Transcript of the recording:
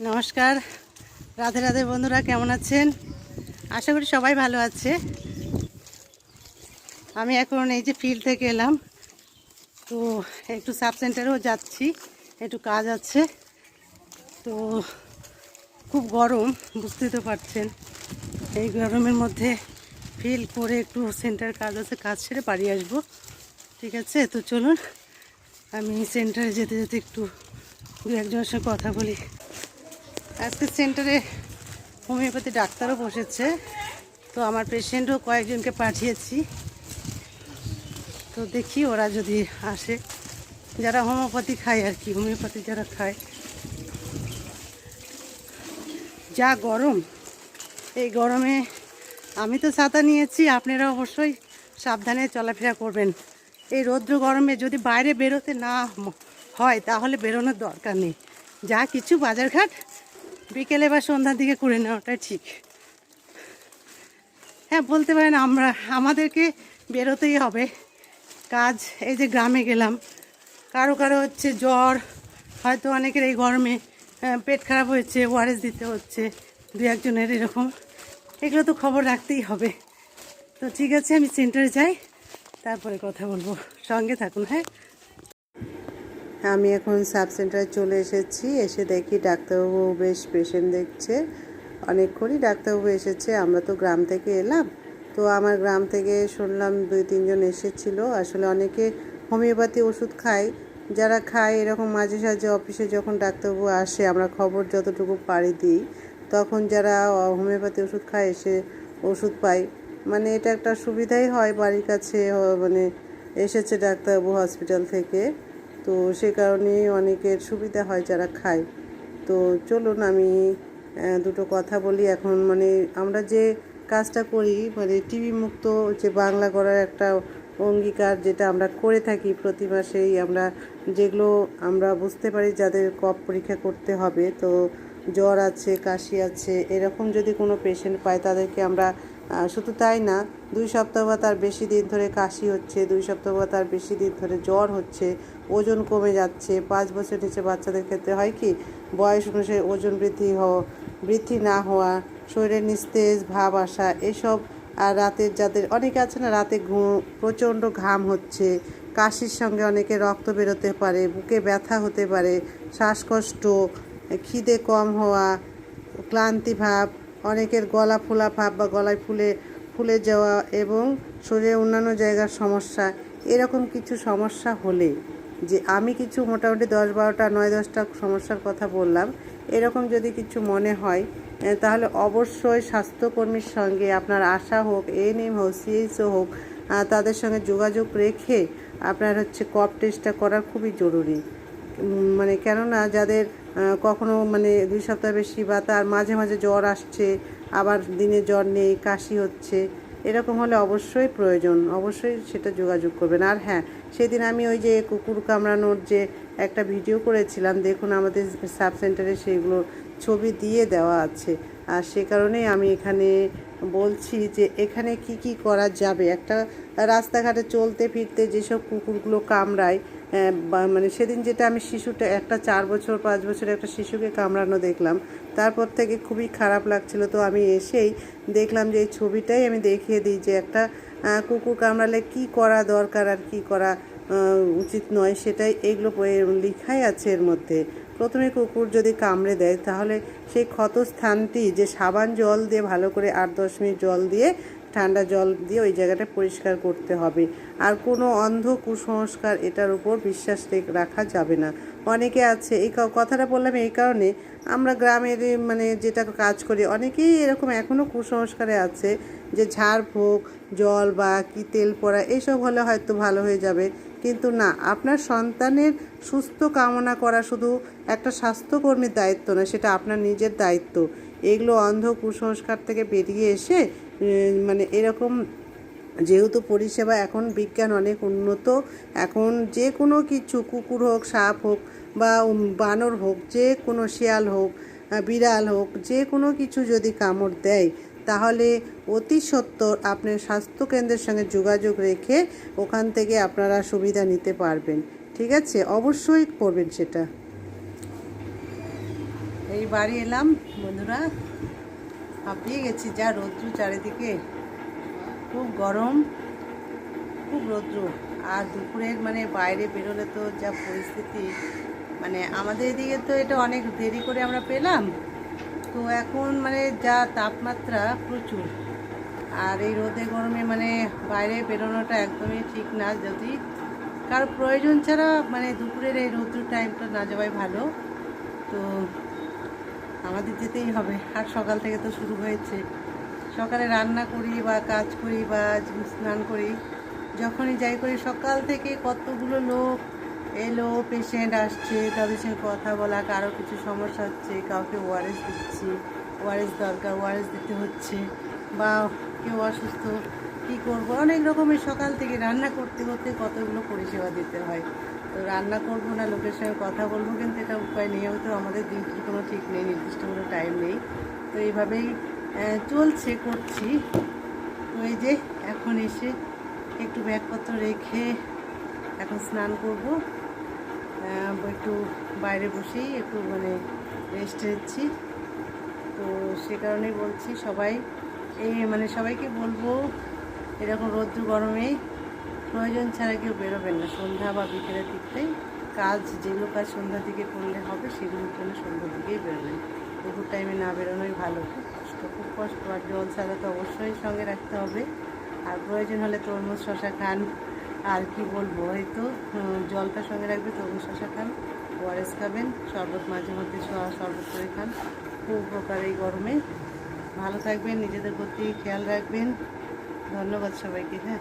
নমস্কার। রাধে রাধে বন্ধুরা, কেমন আছেন? আশা করি সবাই ভালো আছে। আমি এখন এই যে ফিল্ড থেকে এলাম। তো একটু সাব সেন্টারেও যাচ্ছি, একটু কাজ আছে। তো খুব গরম, বুঝতেই তো পারছেন। এই গরমের মধ্যে ফিল করে একটু সেন্টার কাজ আছে, কাজ ছেড়ে বাড়ি আসব। ঠিক আছে? তো চলুন, আমি সেন্টারে যেতে যেতে একটু দু একজনের সঙ্গে কথা বলি। আজকে সেন্টারে হোমিওপ্যাথি ডাক্তারও বসেছে। তো আমার পেশেন্টও কয়েকজনকে পাঠিয়েছি। তো দেখি ওরা যদি আসে। যারা হোমিওপ্যাথি খায় আর কি, হোমিওপ্যাথি যারা খায়। যা গরম। এই গরমে আমি তো ছাতা নিয়েছি, আপনারা অবশ্যই সাবধানে চলাফেরা করবেন। এই রৌদ্র গরমে যদি বাইরে বেরোতে না হয়, তাহলে বেরোনোর দরকার নেই। যা কিছু বাজারঘাট বিকেলে বা সন্ধ্যার দিকে করে নেওয়াটাই ঠিক। হ্যাঁ বলতে পারেন আমরা, আমাদেরকে বেরোতেই হবে। কাজ, এই যে গ্রামে গেলাম। কারও কারও হচ্ছে জ্বর, হয়তো অনেকের এই গরমে পেট খারাপ হয়েছে ওআরএস দিতে হচ্ছে, দু একজনের এরকম। এগুলো তো খবর রাখতেই হবে। তো ঠিক আছে, আমি সেন্টারে যাই, তারপরে কথা বলব। সঙ্গে থাকুন হ্যাঁ? আমি এখন সাব সেন্টারে চলে এসেছি। এসে দেখি ডাক্তারবাবু বেশ পেশেন্ট দেখছে। অনেকক্ষণই ডাক্তারবাবু এসেছে। আমরা তো গ্রাম থেকে এলাম। তো আমার গ্রাম থেকে শুনলাম দুই, তিনজন এসেছিল। আসলে অনেকে হোমিওপ্যাথি ওষুধ খায়। যারা খায়, এরকম মাঝে সাঝে অফিসে যখন ডাক্তারবাবু আসে, আমরা খবর যতটুকু পারি দিই, তখন যারা হোমিওপ্যাথি ওষুধ খায়, এসে ওষুধ পায়। মানে এটা একটা সুবিধাই হয় বাড়ির কাছে মানে এসেছে ডাক্তারবাবু হসপিটাল থেকে। তো সে কারণে অনেকের সুবিধা হয় যারা খায়। তো চলুন আমি দুটো কথা বলি। এখন মানে আমরা যে কাজটা করি মানে টিভি মুক্ত যে বাংলা করার একটা অঙ্গীকার যেটা আমরা করে থাকি প্রতি মাসেই, আমরা যেগুলো আমরা বুঝতে পারি যাদের কফ পরীক্ষা করতে হবে, তো জ্বর আছে, কাশি আছে, এরকম যদি কোনো পেশেন্ট পায় তাদেরকে আমরা শুধু তাই না, দুই সপ্তাহ বা তার বেশি দিন ধরে কাশি হচ্ছে, দুই সপ্তাহ বা তার বেশি দিন ধরে জ্বর হচ্ছে, ওজন কমে যাচ্ছে, পাঁচ বছর নিচে বাচ্চাদের ক্ষেত্রে হয় কি, বয়স অনুসারে ওজন বৃদ্ধি হওয়া বৃদ্ধি না হওয়া, শরীরে নিস্তেজ, ভাব আসা, এসব আর রাতের যাদের, অনেকে আছে না রাতে ঘুম, প্রচণ্ড ঘাম হচ্ছে, কাশির সঙ্গে অনেকে রক্ত বেরোতে পারে, বুকে ব্যথা হতে পারে, শ্বাসকষ্ট, খিদে কম হওয়া, ক্লান্তি ভাব অনেকের গলা ফোলা ভাব বা গলায় ফুলে ফুলে যাওয়া এবং শরীরে অন্যান্য জায়গার সমস্যা, এরকম কিছু সমস্যা হলে যে আমি কিছু মোটামুটি দশ বারোটা, নয় দশটা সমস্যার কথা বললাম, এরকম যদি কিছু মনে হয় তাহলে অবশ্যই স্বাস্থ্যকর্মীর সঙ্গে আপনার আশা হোক, এএনএম হোক, সিএইচও হোক তাদের সঙ্গে যোগাযোগ রেখে আপনার হচ্ছে কপ টেস্টটা করা খুবই জরুরি। মানে কেননা যাদের কখনো মানে দুই সপ্তাহ বেশি বা তার মাঝে মাঝে জ্বর আসছে, আবার দিনে জ্বর নেই, কাশি হচ্ছে, এরকম হলে অবশ্যই প্রয়োজন, অবশ্যই সেটা যোগাযোগ করবেন। আর হ্যাঁ সেদিন আমি ওই যে কুকুর কামড়ানোর যে একটা ভিডিও করেছিলাম, দেখুন আমাদের সাব সেন্টারে সেগুলো ছবি দিয়ে দেওয়া আছে। আর সে কারণেই আমি এখানে বলছি যে এখানে কি কি করা যাবে? একটা রাস্তাঘাটে চলতে ফিরতে যেসব কুকুরগুলো কামড়ায় মানে সেদিন যেটা আমি শিশুটা, একটা চার বছর, পাঁচ বছরের একটা শিশুকে কামড়ানো দেখলাম, তারপর থেকে খুবই খারাপ লাগছিল। তো আমি এসেই দেখলাম যে এই ছবিটাই আমি দেখিয়ে দিই যে একটা কুকুর কামড়ালে কি করা দরকার আর কি করা উচিত নয়, সেটাই এগুলো লেখাই আছে এর মধ্যে। প্রথমে কুকুর যদি কামড়ে দেয়, তাহলে সেই ক্ষত স্থানটি যে সাবান জল দিয়ে ভালো করে আট দশ মিনিট জল দিয়ে ঠান্ডা জল দিয়ে ওই জায়গাটা পরিষ্কার করতে হবে। আর কোনো অন্ধ কুসংস্কার এটার উপর বিশ্বাস রেখ- যাবে না। অনেকে আছে, এই কথাটা বললাম এই কারণে আমরা গ্রামের মানে যেটা কাজ করি, অনেকেই এরকম এখনও কুসংস্কারে আছে যে ঝাড় ফুঁক জল বা কি তেল পড়া, এইসব হলে হয়তো ভালো হয়ে যাবে। কিন্তু না, আপনার সন্তানের সুস্থ কামনা করা শুধু একটা স্বাস্থ্যকর্মীর দায়িত্ব না সেটা আপনার নিজের দায়িত্ব। এগুলো অন্ধ কুসংস্কার থেকে বেরিয়ে এসে মানে এরকম যেহেতু পরিষেবা, এখন বিজ্ঞান অনেক উন্নত। এখন যে কোনো কিছু, কুকুর হোক, সাপ হোক বা বানর হোক, যে কোনো শিয়াল হোক বিড়াল হোক, যে কোনো কিছু যদি কামড় দেয় তাহলে অতি সত্বর আপনার স্বাস্থ্যকেন্দ্রের সঙ্গে যোগাযোগ রেখে ওখান থেকে আপনারা সুবিধা নিতে পারবেন। ঠিক আছে? অবশ্যই করবেন সেটা। এই বাড়ি এলাম, বন্ধুরা। হাঁপিয়ে গেছি যা রৌদ্র চারিদিকে। খুব গরম, খুব রৌদ্র। আর দুপুরের মানে বাইরে বেরোলে তো যা পরিস্থিতি মানে আমাদের এদিকে তো এটা অনেক দেরি করে আমরা পেলাম। তো এখন মানে যা তাপমাত্রা প্রচুর। আর এই রোদে গরমে মানে বাইরে বেরোনোটা একদমই ঠিক না যদি। কারও প্রয়োজন ছাড়া মানে দুপুরের এই রৌদ্র টাইমটা না যাওয়াই ভালো। তো আমাদের যেতেই হবে। আর সকাল থেকে তো শুরু হয়েছে। সকালে রান্না করি বা কাজ করি বা স্নান করি। যখনই যাই করি সকাল থেকে কতগুলো লোক এলো পেশেন্ট আসছে, তাদের সঙ্গে কথা বলা, কারও কিছু সমস্যা হচ্ছে, কাউকে ওআরএস দিচ্ছি ওআরএস দরকার ওআরএস দিতে হচ্ছে, বা কেউ অসুস্থ, কী করব? অনেক রকমের সকাল থেকে রান্না করতে করতে কতগুলো পরিষেবা দিতে হয়। তো রান্না করব না, লোকের সঙ্গে কথা বলব, কিন্তু এটা উপায় নেই, হয়তো আমাদের ডিউটির কোনো ঠিক নেই, নির্দিষ্ট কোনো টাইম নেই। তো এইভাবেই চলছে, করছি। তো এই যে, এখন এসে একটু ব্যাগপত্র রেখে এখন স্নান করব। একটু বাইরে বসেই একটু মানে রেস্ট নিচ্ছি। তো সে কারণেই বলছি সবাই, এই মানে সবাইকে বলব, এরকম রৌদ্র গরমে প্রয়োজন ছাড়া কেউ বেরোবেন না। সন্ধ্যা বা বিকেলের দিকটাই কাজ যেগুলো কাজ সন্ধ্যার দিকে করলে হবে সেগুলোর জন্য সন্ধ্যার দিকেই বেরোবেন। দুপুর টাইমে না বেরোনোই ভালো, খুব কষ্ট খুব কষ্ট। আর জল ছাড়া তো অবশ্যই সঙ্গে রাখতে হবে। আর প্রয়োজন হলে তরমুজ শশা খান। আর কি বলব হয়তো তো জলটা সঙ্গে রাখবে, তরমুজ শশা খান, ওয়ারেস খাবেন, শরবত মাঝে মধ্যে শরবত করে খান, খুব উপকার এই গরমে। ভালো থাকবেন, নিজেদের প্রতি খেয়াল রাখবেন। ধন্যবাদ সবাইকে হ্যাঁ।